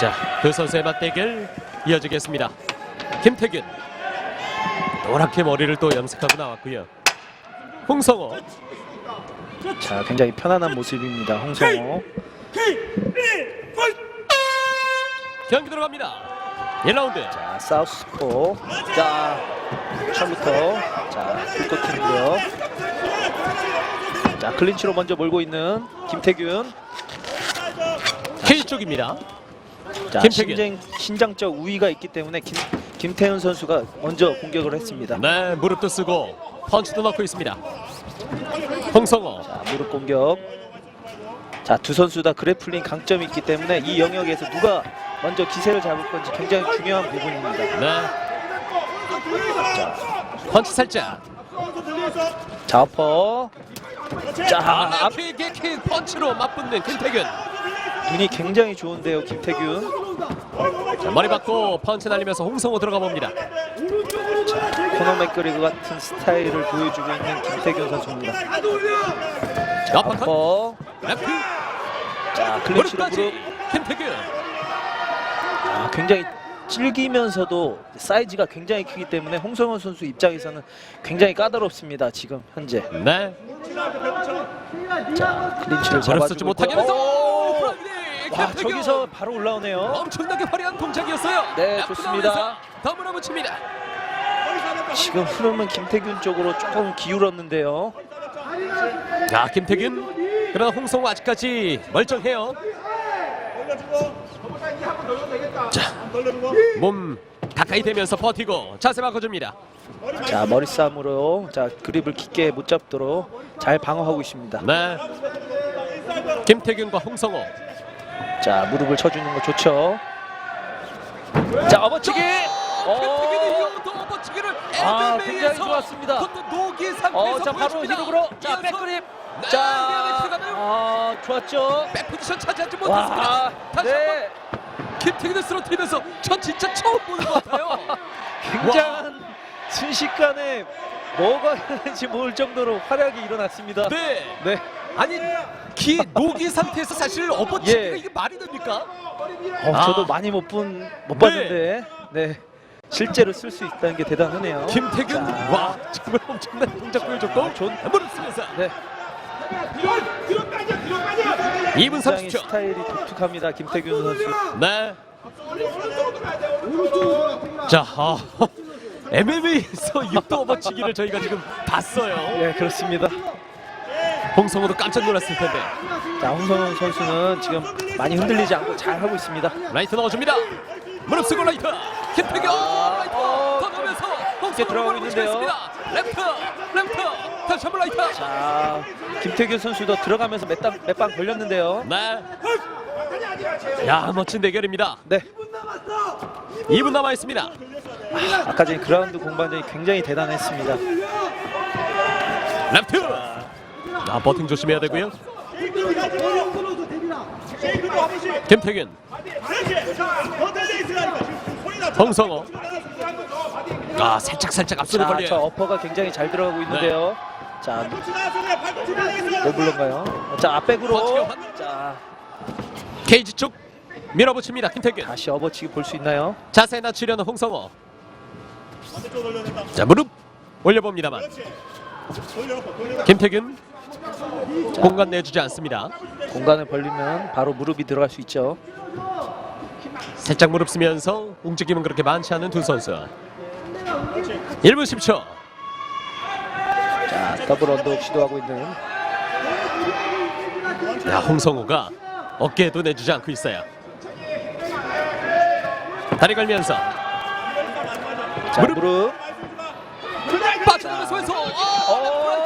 자, 두 선수의 맞대결 이어지겠습니다. 김태균 노랗게 머리를 또 염색하고 나왔고요. 홍성호 자, 굉장히 편안한 모습입니다. 홍성호. 경기 들어갑니다. 1라운드 자, 사우스포. 자, 처음부터 자, 불꽃 튀는데요. 자, 클린치로 먼저 몰고 있는 김태균. 쪽입니다. 자, 김태균. 신장, 신장적 우위가 있기 때문에 김, 김태훈 선수가 먼저 공격을 했습니다. 네, 무릎도 쓰고 펀치도 넣고 있습니다. 홍성호 자, 무릎 공격. 자, 두 선수 다 그래플링 강점이 있기 때문에 이 영역에서 누가 먼저 기세를 잡을 건지 굉장히 중요한 부분입니다. 네. 펀치 살짝. 자, 어퍼. 자, 아, 앞, 킥, 킥, 킥 펀치로 맞붙는 김태균. 눈이 굉장히 좋은데요, 김태균. 자, 머리 받고 펀치 날리면서 홍성호 들어가 봅니다. 코너 맥그리거 같은 스타일을 보여주고 있는 김태균 선수입니다. 레프트, 자, 클린치로 무릎까지 무릎. 김태균. 아, 굉장히 질기면서도 사이즈가 굉장히 크기 때문에 홍성원 선수 입장에서는 굉장히 까다롭습니다. 지금 현재. 네, 자, 클린치를 머리 쓰지 잡아주고 못하게 있고. 하면서 와, 김태균. 저기서 바로 올라오네요. 엄청나게 화려한 동작이었어요. 네, 좋습니다. 나오면서 더 몰아붙입니다. 지금 흐름은 김태균 쪽으로 조금 기울었는데요. 자, 김태균. 그러나 홍성호 아직까지 멀쩡해요. 자, 몸 가까이 대면서 버티고 자세 바꿔줍니다. 자, 머리 싸움으로 자, 그립을 깊게 못 잡도록 잘 방어하고 있습니다. 네. 김태균과 홍성호. 자, 무릎을 쳐주는 거 좋죠. 자, 어버치기. 김태균이 어. 아, 굉장히 좋았습니다. 그것도 노기 상태에서 어, 자, 바로. 힐으로. 자, 백그립. 네, 자? 아, 좋았죠. 백 포지션 차지하지 못했습니다. 와, 다시 네. 한번 김태균을 쓰러뜨리면서 저 진짜 처음 보는 것 같아요. 굉장한 순식간에 뭐가 있는지 모를 정도로 활약이 일어났습니다. 네. 네. 아니 기 노기 상태에서 사실 어버치기가 예. 이게 말이 됩니까? 어, 아. 저도 많이 못 본못 네. 봤는데 네. 실제로 쓸 수 있다는 게 대단하네요. 김태균 자. 와 정말 엄청난 동작 보여줬고 좋은- 무릎 쓰면서 네. 2분 굉장히 30초. 스타일이 독특합니다. 김태균 선수. 네. 자, 아, MMA에서 육도 어버치기를 저희가 지금 봤어요. 예, 그렇습니다. 홍성호도 깜짝 놀랐을 텐데. 자, 홍성훈 선수는 지금 많이 흔들리지 않고 잘 하고 있습니다. 라이트 넣어줍니다. 무릎 쓰고 라이트. 김태균 아, 라이트 어, 깊게 홍성호 들어가고 있는데요. 레프트, 레프트. 다시 한번 라이트. 자, 김태균 선수도 들어가면서 몇방 걸렸는데요. 네. 야 멋진 대결입니다. 네. 2분 남아 있습니다. 아까 전에 그라운드 공방전이 굉장히 대단했습니다. 레프 트. 아 버팅 조심해야 되고요. 김태균, 홍성호. 아 살짝 살짝 앞서는 자, 걸려요. 저 어퍼가 굉장히 잘 들어가고 있는데요. 자, 노블런가요? 자, 앞백으로. 버티고 자, 케이지 쪽 밀어붙입니다. 김태균. 다시 어버치기 볼 수 있나요? 자세 낮추려는 홍성호. 자 무릎 올려봅니다만 김태균 공간 내주지 않습니다. 공간을 벌리면 바로 무릎이 들어갈 수 있죠. 살짝 무릎 쓰면서 움직임은 그렇게 많지 않은 두 선수. 1분 10초. 자, 더블 언더옥 시도하고 있는 야 홍성호가 어깨에도 내주지 않고 있어요. 다리 걸면서 자, 무릎. 무릎. 빠져나가면서 왼손. 어. 김태균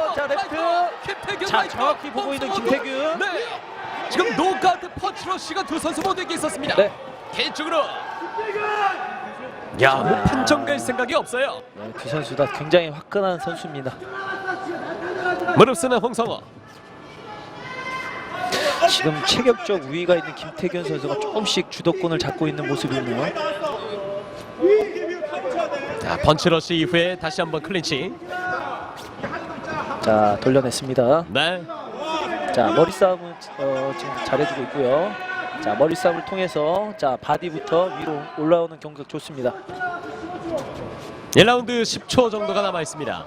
자. 정확히 보고 있는. 김태균. 네. 지금 노가드 펀치러시가 두 선수 모두에게 있었습니다. 네. 개인적으로. 야, 뭐 판정 갈 생각이 없어요. 네, 두 선수 다 굉장히 화끈한 선수입니다. 무릎 쓰는 홍성호. 지금 체격적 우위가 있는 김태균 선수가 조금씩 주도권을 잡고 있는 모습이네요. 자, 펀치러시 이후에 다시 한번 클린치. 자, 돌려냈습니다. 네. 자 머리 싸움은 어, 지금 잘해주고 있고요. 자 머리 싸움을 통해서 자 바디부터 위로 올라오는 경격 좋습니다. 1라운드 10초 정도가 남아 있습니다.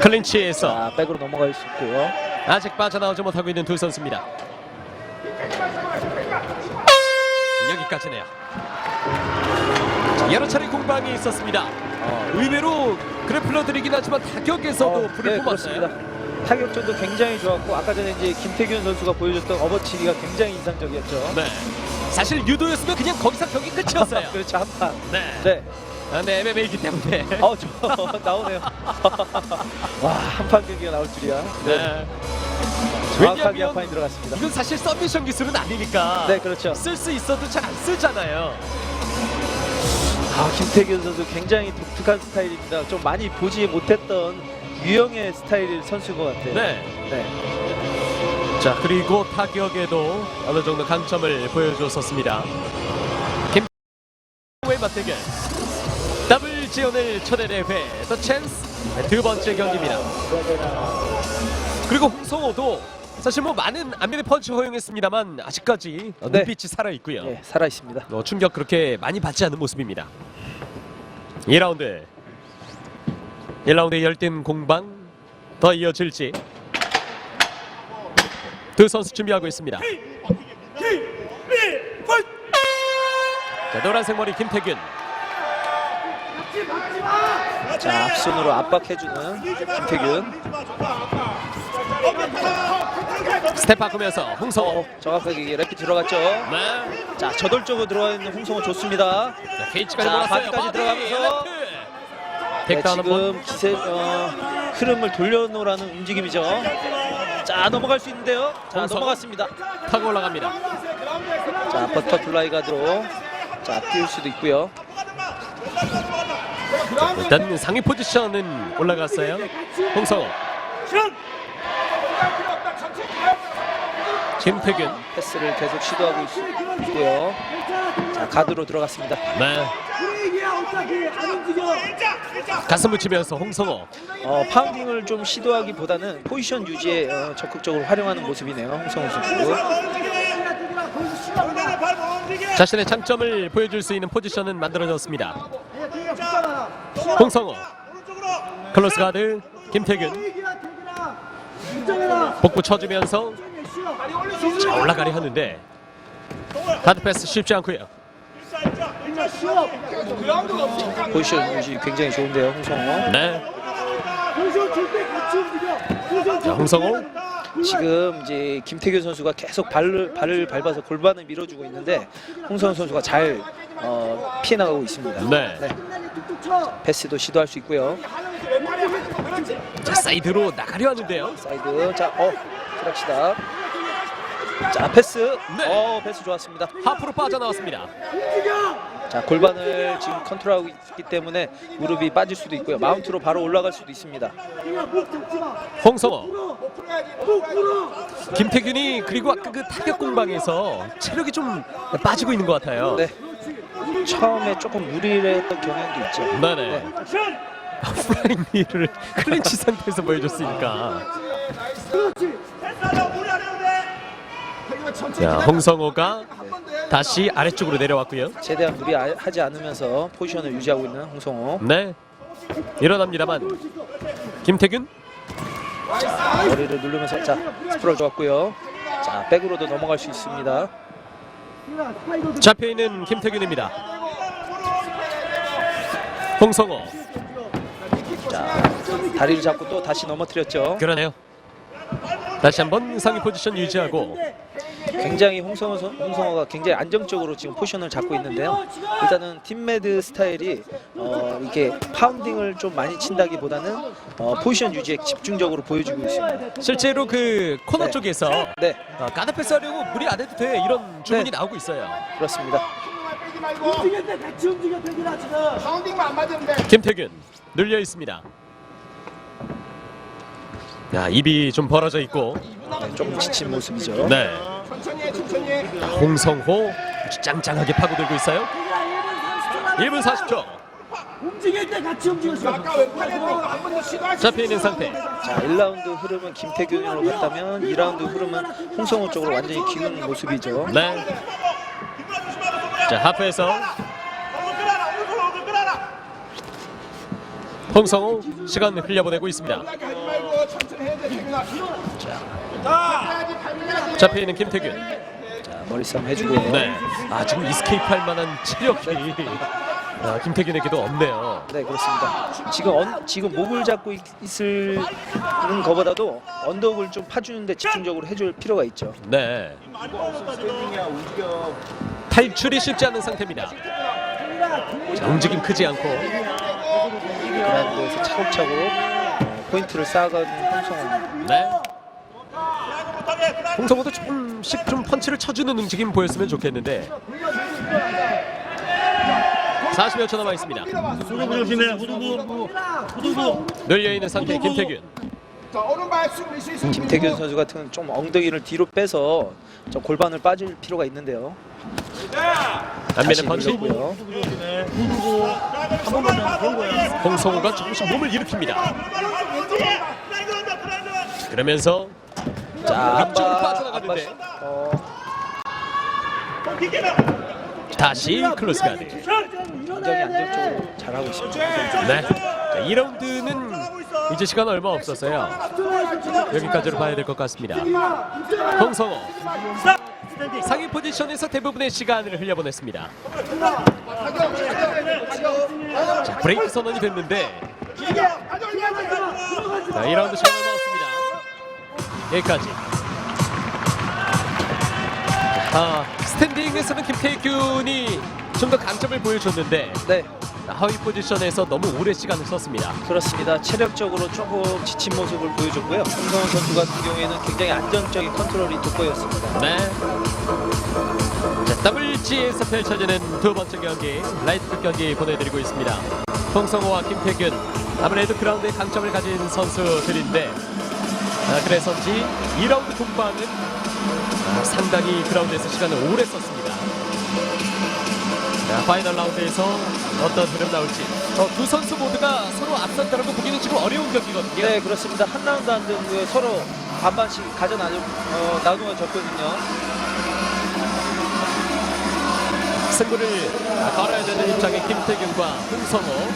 클린치에서 자 백으로 넘어갈 수 있고요. 아직 빠져나오지 못하고 있는 두 선수입니다. 여기까지네요. 자, 여러 차례 공방이 있었습니다. 어, 의외로 그래플러들이긴 하지만 타격에서도 어, 불을 네, 뿜었어요. 그렇습니다. 타격전도 굉장히 좋았고 아까 전에 이제 김태균 선수가 보여줬던 업어치기가 굉장히 인상적이었죠. 네. 사실 유도였으면 그냥 거기서 경기 끝이었어요. 그렇죠 한 판. 네. 네. 아, 네, MMA이기 때문에. 어, 저 나오네요. 와, 한판 경기가 나올 줄이야. 네. 네. 정확하게 한 판이 들어갔습니다. 이건 사실 서미션 기술은 아니니까 네, 그렇죠. 쓸 수 있어도 잘 안 쓰잖아요. 아, 김태균 선수 굉장히 독특한 스타일입니다. 좀 많이 보지 못했던 유형의 스타일 선수인 것 같아요. 네. 네. 자 그리고 타격에도 어느 정도 강점을 보여줬었습니다. 김의 맞대결 더블 지원을 초대 대회 더 찬스 두 번째 경기입니다. 그리고 홍성호도 사실 뭐 많은 안면의 펀치 허용했습니다만 아직까지 어, 네. 눈빛이 살아 있고요. 예, 살아 있습니다. 어, 충격 그렇게 많이 받지 않는 모습입니다. 2라운드 1라운드의 열띤 공방 더 이어질지 두 선수 준비하고 있습니다. 자, 노란색 머리 김태균 자, 앞손으로 압박해주는 김태균. 스텝 바꾸면서 홍성호 어, 정확하게 래피 들어갔죠. 네. 자, 저돌적으로 들어와 있는 홍성호 좋습니다. 자, 페이지까지 자, 몰았어요. 바디까지 들어가면서. 네, 한번 지금 기세 어, 흐름을 돌려놓으라는 움직임이죠. 자, 넘어갈 수 있는데요. 자, 홍성호. 넘어갔습니다. 타고 올라갑니다. 자, 버터플라이 가드로 자, 띄울 수도 있고요. 일단 상위 포지션은 올라갔어요. 홍성호 김태균 패스를 계속 시도하고 있, 있고요. 자, 가드로 들어갔습니다. 네. 가슴 붙이면서 홍성호 어, 파운딩을 좀 시도하기보다는 포지션 유지에 어, 적극적으로 활용하는 모습이네요. 홍성우 선수. 자신의 장점을 보여줄 수 있는 포지션은 만들어졌습니다. 홍성호 클로스 가드 김태균 복부 쳐주면서 자 올라가려 하는데 가드 패스 쉽지 않고요. 포지션 유지 굉장히 좋은데요, 홍성우. 네. 자 홍성호 지금 이제 김태균 선수가 계속 발을 발을 밟아서 골반을 밀어주고 있는데 홍성우 선수가 잘 어, 피해 나가고 있습니다. 네. 패스도 시도할 수 있고요. 자 사이드로 나가려 하는데요. 사이드 자, 어, 트락시다. 자, 패스. 네. 어, 패스 좋았습니다. 하프로 빠져나왔습니다. 자, 골반을 지금 컨트롤하고 있기 때문에 무릎이 빠질 수도 있고요. 마운트로 바로 올라갈 수도 있습니다. 홍성호 김태균이 그리고 아까 그 타격 공방에서 체력이 좀 빠지고 있는 것 같아요. 네. 처음에 조금 무리를 했던 경향도 있죠. 네네. 프라잉 니를 클린치 상태에서 보여줬으니까. 자, 홍성호가 다시 아래쪽으로 내려왔고요. 최대한 무리하지 않으면서 포지션을 유지하고 있는 홍성호. 네. 일어납니다만 김태균 머리를 누르면서 자, 스프롤 좋았고요. 자, 백으로도 넘어갈 수 있습니다. 잡혀 있는 김태균입니다. 홍성호 자, 다리를 잡고 또 다시 넘어뜨렸죠. 그러네요. 다시 한번 상위 포지션 유지하고 굉장히 홍성호 선- 홍성호가 굉장히 안정적으로 지금 포지션을 잡고 있는데요. 일단은 팀메드 스타일이 어, 이게 파운딩을 좀 많이 친다기보다는 어, 포지션 유지에 집중적으로 보여주고 있습니다. 실제로 그 코너 네. 쪽에서 네, 어, 가드 패스 하려고 무리 안 해도 돼 이런 주문이 네. 나오고 있어요. 그렇습니다. 움직일 때 같이 움직여 태균아 지금 파운딩만 안 맞으면 돼 김태균 눌려 있습니다. 야 입이 좀 벌어져 있고 네, 조금 지친 모습이죠. 네 홍성호 짱짱하게 파고들고 있어요. 1분 40초 움직일 때 같이 움직였어. 잡혀 있는 상태. 자 1라운드 흐름은 김태균으로 갔다면 2라운드 흐름은 홍성호 쪽으로 완전히 기운 모습이죠. 네. 자 하프에서 홍성호 시간 흘려보내고 있습니다. 잡혀 있는 김태균. 자 머리싸움 해주고요. 네. 아 지금 이스케이프할 만한 체력이 아, 김태균에게도 없네요. 네 그렇습니다. 지금 언, 지금 목을 잡고 있, 있을 것보다도 언덕을 좀 파주는데 집중적으로 해줄 필요가 있죠. 네. 탈출이 쉽지 않은 상태입니다. 자, 움직임 크지 않고 그라운드에서 차곡차곡 어, 포인트를 쌓아가는 홍성호. 네. 홍성호도 조금씩 좀 펀치를 쳐주는 움직임 보였으면 좋겠는데 40여 초 남아 있습니다. 후두부 조심해. 후두부. 후두부. 늘려 있는 상태 김태균. 있어 김태균 선수 같은 경우는 좀 엉덩이를 뒤로 빼서 좀 골반을 빠질 필요가 있는데요. 다시 펀치. 거야. 홍성호가 조금씩 몸을 일으킵니다. 그러면서 자, 아빠, 빠져나가는데. 어, 다시 클로스 가드. 굉장히 안정적으로 잘하고 있습니다. 네. 자, 2라운드는 이제 시간 얼마 없었어요. 여기까지로 봐야 될 것 같습니다. 홍성호 상위 포지션에서 대부분의 시간을 흘려보냈습니다. 자, 브레이크 선언이 됐는데 자, 2라운드 시간 얼마 없습니다. 여기까지. 아, 스탠딩에서는 김태균이 좀 더 강점을 보여줬는데 네, 하위 포지션에서 너무 오래 시간을 썼습니다. 그렇습니다. 체력적으로 조금 지친 모습을 보여줬고요. 홍성훈 선수 같은 경우에는 굉장히 안정적인 컨트롤이 돋보였습니다. 네. 자, WG에서 펼쳐지는 두 번째 경기 라이트급 경기 보내드리고 있습니다. 홍성호와 김태균 아무래도 그라운드에 강점을 가진 선수들인데 아, 그래서인지 2라운드 동방은 아, 상당히 그라운드에서 시간을 오래 썼습니다. 자, 파이널 라운드에서 어떤 흐름 나올지 어, 두 선수 모두가 서로 앞선다라고 보기는 지금 어려운 경기거든요. 네, 그렇습니다. 한 라운드 안 되고요. 서로 반반씩 가져 나누, 어, 나누어 졌거든요. 승부를 걸어야 되는 입장의 김태균과 홍성호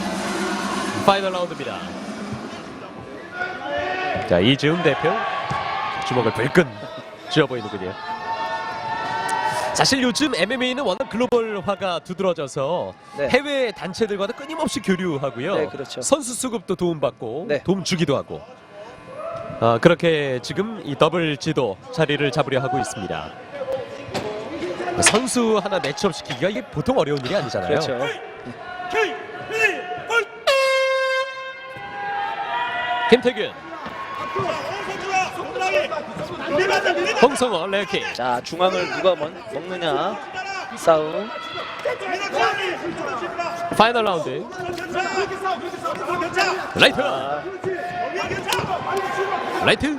파이널 라운드입니다. 자 이지훈 대표 주먹을 불끈 쥐어 보이는군요. 사실 요즘 MMA는 워낙 글로벌화가 두드러져서 네. 해외 단체들과도 끊임없이 교류하고요. 네, 그렇죠. 선수 수급도 도움받고 네. 도움 주기도 하고 아, 그렇게 지금 이 더블 지도 자리를 잡으려 하고 있습니다. 선수 하나 매치업 시키기가 이게 보통 어려운 일이 아니잖아요. 그렇죠. 김태균, 홍성호 레어킥. 자, 중앙을 누가 먹, 먹느냐 싸움. 파이널 라운드. 라이트, 아, 라이트.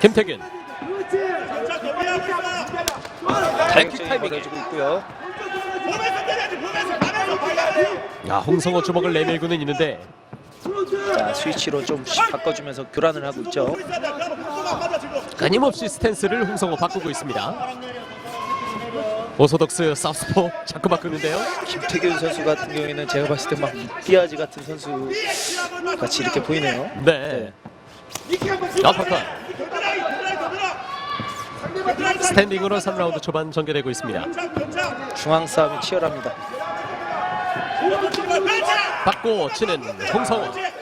김태균. 타이밍 타이밍. 벌어지고 있고요. 야 홍성호 주먹을 내밀고는 있는데 자, 스위치로 좀 바꿔주면서 교란을 하고 있죠. 끊임없이 스탠스를 홍성호 바꾸고 있습니다. 오소독스 사우스포 자꾸 바꾸는데요. 김태균 선수 같은 경우에는 제가 봤을 때막 띠아지 같은 선수 같이 이렇게 보이네요. 네. 어퍼컷. 스탠딩으로 3라운드 초반 전개되고 있습니다. 중앙 싸움이 치열합니다. 받고 치는 홍성호.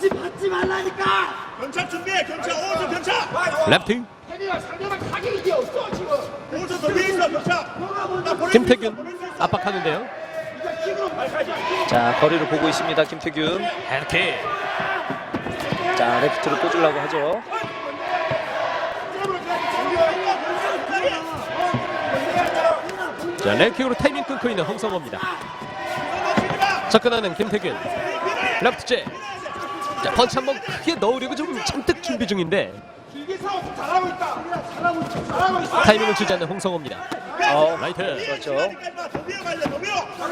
같이 받지 말라니까. 경찰 준비해 경찰 오른쪽 경찰 랩팅. 태균아 상대방 타격이 없어 지금 오른쪽 더 위에 있어 경찰 김태균 압박하는데요. 자, 거리를 보고 있습니다. 김태균. 헤드킥. 자, 레프트로 꽂으려고 하죠. 자 랩킥으로 타이밍 끊고 있는 홍성호입니다. 접근하는 김태균. 레프트 제. 자 펀치 한번 크게 넣으려고 좀 잔뜩 준비 중인데 길게 싸워 잘하고 있다 잘하고 있어 잘하고 있어 타이밍을 주지 않는 홍성호입니다. 어, 라이트. 그렇죠.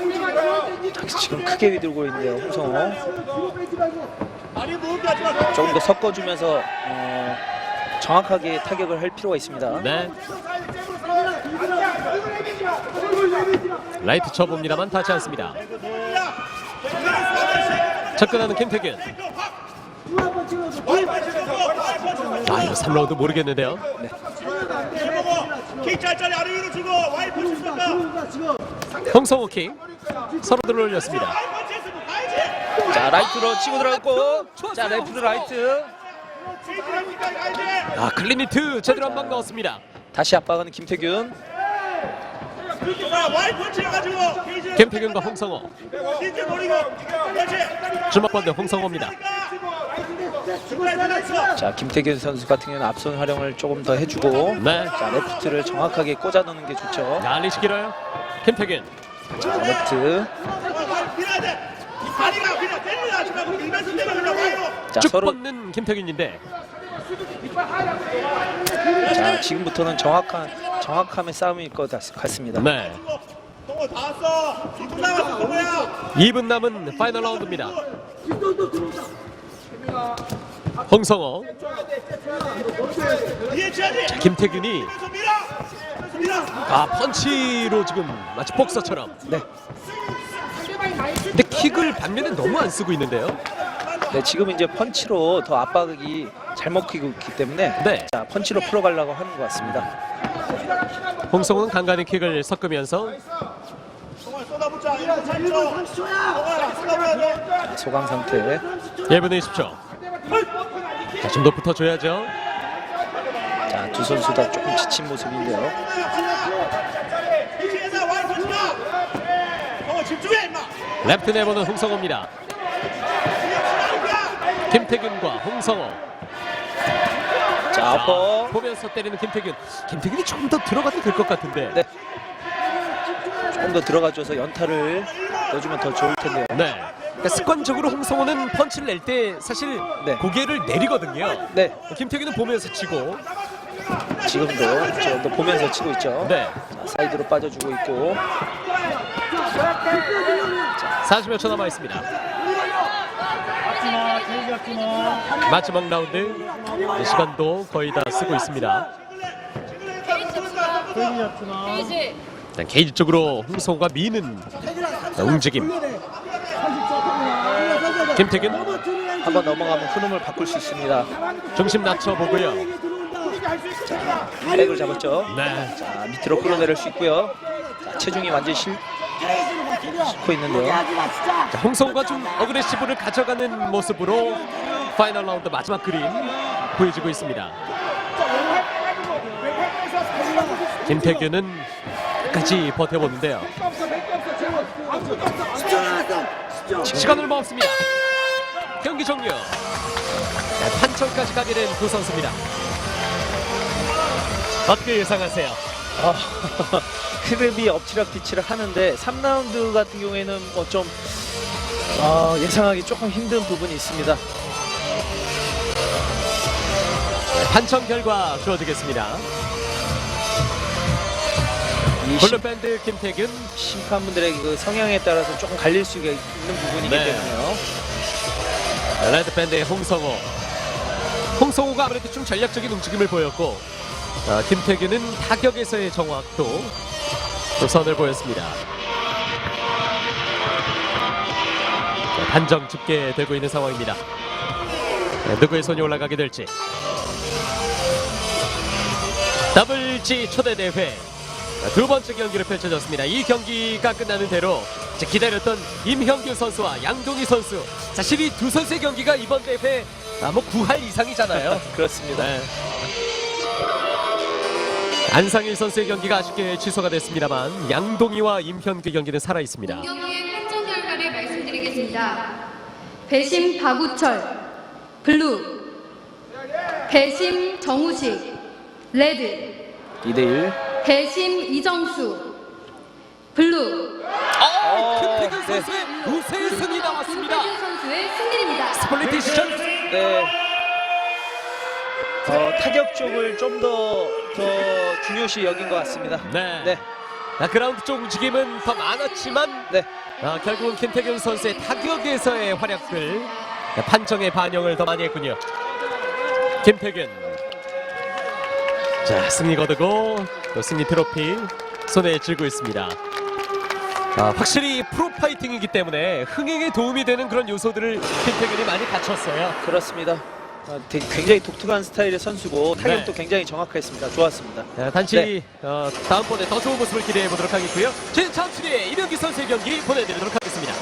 밀어 지금 크게 휘둘고 있는데요, 홍성호. 많이 무겁게 하지 마 조금 더 섞어주면서 어, 정확하게 타격을 할 필요가 있습니다. 네. 라이트 쳐봅니다만 닿지 않습니다. 접근하는 김태균. 아 이거 3라운드 모르겠는데요. 킥 짤짤이 아래 위로 주고 와이프 주신다 홍성호 킥 서로 들어올렸습니다. 와이프 했으면 가야지 자, 라이트로 치고 들어갔고, 자, 레프트 라이트. 아 클리니트 제대로 한 방 넣었습니다. 다시 압박하는 김태균. 김태균과 홍성호 그렇지 주먹 번대 홍성호입니다. 자, 김태균 선수 같은 경우는 앞손 활용을 조금 더 해주고, 네. 자, 레프트를 정확하게 꽂아 넣는 게 좋죠. 날리시 길어요. 김태균 자, 레프트. 자, 쭉 서로 뻗는 김태균인데 자, 지금부터는 정확한 정확함의 싸움일 것 같- 같습니다. 네. 동호 다 왔어 2분 남았어 동호야 2분 남은 파이널 라운드입니다. 홍성호, 쳐야지 김태균이 아 펀치로 지금 마치 복서처럼. 네. 근데 킥을 반면에 너무 안 쓰고 있는데요. 네, 지금 이제 펀치로 더 압박이 잘 먹히고 있기 때문에 네. 자, 펀치로 풀어가려고 하는 것 같습니다. 홍성호는 간간히 킥을 섞으면서 동호야 쏟아붙자 1분 3초 동호야 쏟아붙어야 돼 소강 상태. 1분 20초. 자, 좀 더 붙어줘야죠. 자, 두 선수 다 조금 지친 모습인데요. 랩트 내보는 홍성호입니다. 김태균과 홍성호. 자, 아퍼. 보면서 때리는 김태균. 김태균이 조금 더 들어가도 될 것 같은데. 네. 조금 더 들어가줘서 연타를 넣어주면 더 좋을 텐데요. 네. 그러니까 습관적으로 홍성호는 펀치를 낼 때 사실 네. 고개를 내리거든요. 네, 김태균은 보면서 치고. 지금도 더 보면서 치고 있죠. 네. 자, 사이드로 빠져주고 있고. 40여 초 남아 있습니다. 마지막 라운드 시간도 거의 다 쓰고 있습니다. 일단 게이지 쪽으로 홍성호가 미는 움직임. 김태균 한번 넘어가면 흐름을 바꿀 수 있습니다. 중심 낮춰 보고요. 백을 잡았죠. 네. 자, 밑으로 끌어내릴 수 있고요. 자, 체중이 완전히 실, 싣고 있는데요. 자, 홍성호가 좀 어그레시브를 가져가는 모습으로 파이널 라운드 마지막 그림 보여지고 있습니다. 김태균은 끝까지 버텨보는데요. 시간 얼마 없습니다. 경기 종료. 네, 판정까지 가게 된 두 선수입니다. 어떻게 예상하세요? 아, 흐름이 엎치락뒤치락 하는데 3라운드 같은 경우에는 뭐좀 아, 예상하기 조금 힘든 부분이 있습니다. 판정 결과 주어지겠습니다. 이 심, 블루밴드 김태균, 심판분들의 그 성향에 따라서 조금 갈릴 수가 있는 부분이기 네. 때문에요. 레드밴드의 홍성호. 홍성호가 아무래도 좀 전략적인 움직임을 보였고 어, 김태균은 타격에서의 정확도 또 선을 보였습니다. 자, 판정 집계되고 있는 상황입니다. 네, 누구의 손이 올라가게 될지. 더블G 초대 대회 자, 두 번째 경기를 펼쳐졌습니다. 이 경기가 끝나는 대로 이제 기다렸던 임형규 선수와 양동희 선수. 사실 이 두 선수의 경기가 이번 대회 아, 뭐 9할 이상이잖아요. 그렇습니다. 네. 안상일 선수의 경기가 아쉽게 취소가 됐습니다만 양동희와 임현규 경기는 살아 있습니다. 경기의 판정 결과를 말씀드리겠습니다. 배심 박우철 블루 배심 정우식 레드 2대1. 배심 이정수 블루 어, 김태균 네. 선수의 우세승이 나왔습니다. 김태균 선수의 승리입니다. 스플릿 디시전 네. 어, 타격 쪽을 좀 더 더 중요시 여긴 것 같습니다. 네. 네. 아, 그라운드 쪽 움직임은 더 많았지만 네. 아, 결국은 김태균 선수의 타격에서의 활약들 판정의 반영을 더 많이 했군요. 김태균 자 승리 거두고 또 승리 트로피 손에 쥐고 있습니다. 아, 확실히 프로파이팅이기 때문에 흥행에 도움이 되는 그런 요소들을 김태균이 많이 갖췄어요. 그렇습니다. 어, 되- 굉장히 독특한 스타일의 선수고 타격도 네. 굉장히 정확했습니다. 좋았습니다. 자, 단지 네. 어, 다음번에 더 좋은 모습을 기대해 보도록 하겠고요. 진창출의 이명기 선수의 경기 보내드리도록 하겠습니다.